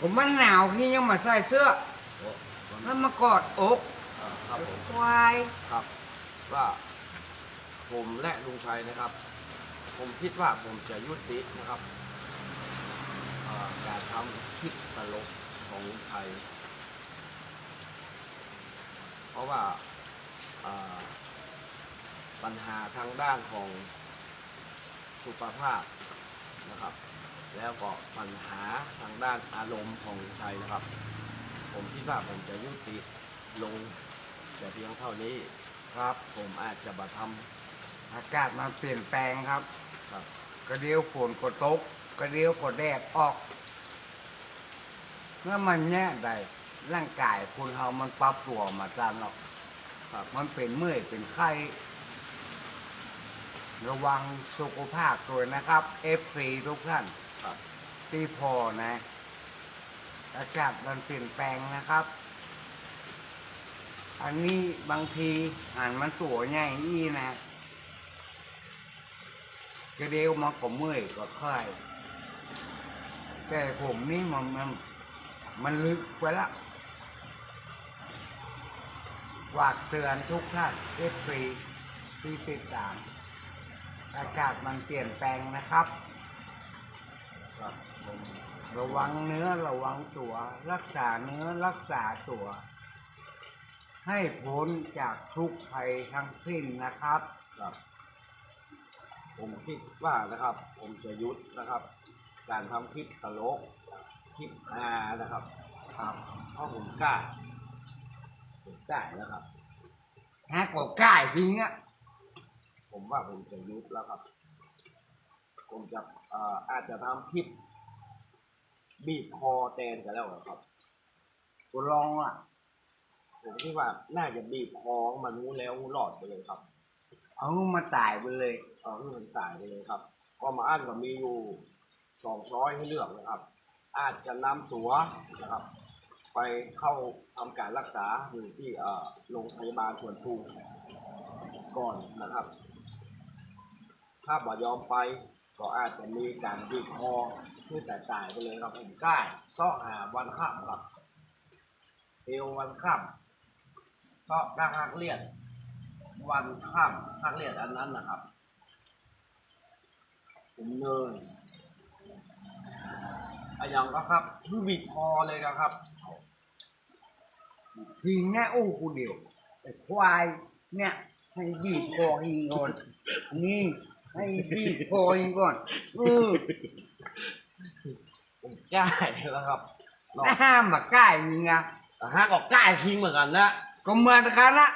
ผมมันหนาวพี่ยังมาใส่เสื้อโอ้ตอนแล้นั้นวมากอดอกเอ่อครับผมควายครับว่าผมและลุงชัยนะครับ ผมคิดว่าผมจะยุตินะครับเอ่อการทำคลิปตลกของลุงชัยเพราะว่าเอ่อปัญหาทางด้านของสุขภาพนะครับ แล้วก็ปัญหาทางด้านอารมณ์ของลุงชัยนะครับ ผมคิดว่าผมจะยุติลงแต่เพียงเท่านี้ครับ ผมอาจจะมาทอากาศมันเปลี่ยนแปลงครับำครับ กระเดียวฝนก็ตก กระเดียวก็แดดออกเมื่อมันแย่ใดร่างกายคุณเฮามันปรับตัวมาตามหรอกครับมันเป็นเมื่อยเป็นไข้ระวังสุขภาพตัวนะครับ FC ทุกท่าน ครับตีพอนะอากาศมันเปลี่ยนแปลงนะครับ อันนี้บางทีอ่านมันตัวใหญ่อีนะกระเดียวมันก็เมื่อยก็ไข้แต่ผมนี่มันมันมันลึกไปละฝากเตือนทุกท่านเอฟซีที่ติดตาม อากาศมันเปลี่ยนแปลงนะครับ รับผมระวังเนื้อระวังตัว รักษาเนื้อรักษาตัว ให้พ้นจากทุกข์ภัยทั้งสิ้นนะครับ ครับ ผมคิดว่านะครับ ผมจะยุดนะครับ การทำคลิปตลกคลิปฮานะครับ ครับเพราะผมกล้าผมกล้านะครับฮะก็กล้ายทิ้งอะผมว่าผมจะยุดแล้วครับ ผมจะเอ่ออาจจะทำคลิปบีบคอแตนกันแล้วครับกูลองอะ ผมคิดว่าน่าจะบีบคอมันรู้แล้วหลอดไปเลยครับ เอามาตายไปเลยเอาให้มันตายไปเลยครับ ก็มาอ่านก็มีอยู่สองช้อยให้เลือกนะครับ อาจจะนำตัวนะครับ ไปเข้าทำการรักษาอยู่ที่เอ่อโรงพยาบาลสวนภูก่อนนะครับ ถ้าบ่ยอมไป ก็อาจจะมีการบีบคอเพื่อแต่ตายไปเลยครับผมใกล้เสาะหาวันข้ามครับเอววันข้ามเสาะกลางหักเลียดวันข้ามหักเลียดอันนั้นนะครับผมเนินอะยังก็ครับคือบีบคอเลยนะครับทิ้งแน่อู้กูเดียวไอ้ควายเนี่ยให้บีบคอหิงก่อนนี่ ให้บีบคอหิงก่อนเออผมแก้แล้วครับเนาะห้ามมาใกล้มึงอะแต่ห้าก็แก้ทิ้งเหมือนกันนะก็เหมือนกันละ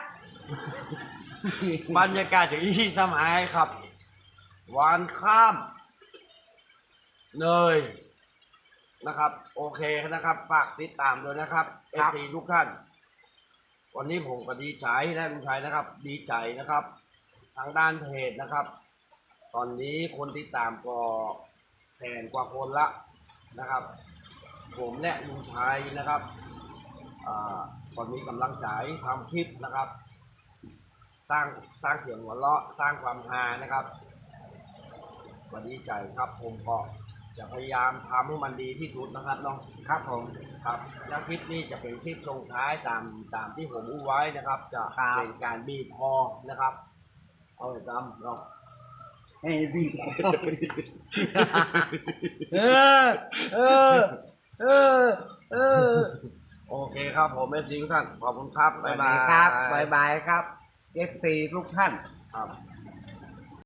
บรรยากาศจากที่สมัยครับวันข้ามเนยนะครับ โอเคนะครับ ฝากติดตามด้วยนะครับเอซีทุกท่าน วันนี้ผมก็ดีใจและลุงชัยนะครับ ดีใจนะครับ ทางด้านเพจนะครับ ตอนนี้คนติดตามก็แสนกว่าคนละนะครับ ผมและลุงชัยนะครับอ่าตอนนี้กำลังใจทำคลิปนะครับ สร้างสร้างเสียงหัวเราะสร้างความฮานะครับวันดีใจครับ ผมก็จะพยายามทำให้มันดีที่สุดนะครับเนาะครับผมครับแล้วคลิปนี้จะเป็นคลิปส่งท้ายตามตามที่ผมอู้ไว้นะครับ จะครับเป็นการบีบคอนะครับ เอาเลยจำเนาะ ให้บีบคอเออเออเออเออโอเคครับผมเอฟซีทุกท่านขอบคุณครับบ๊ายบายครับบายบายครับเอฟซีทุกท่านครับ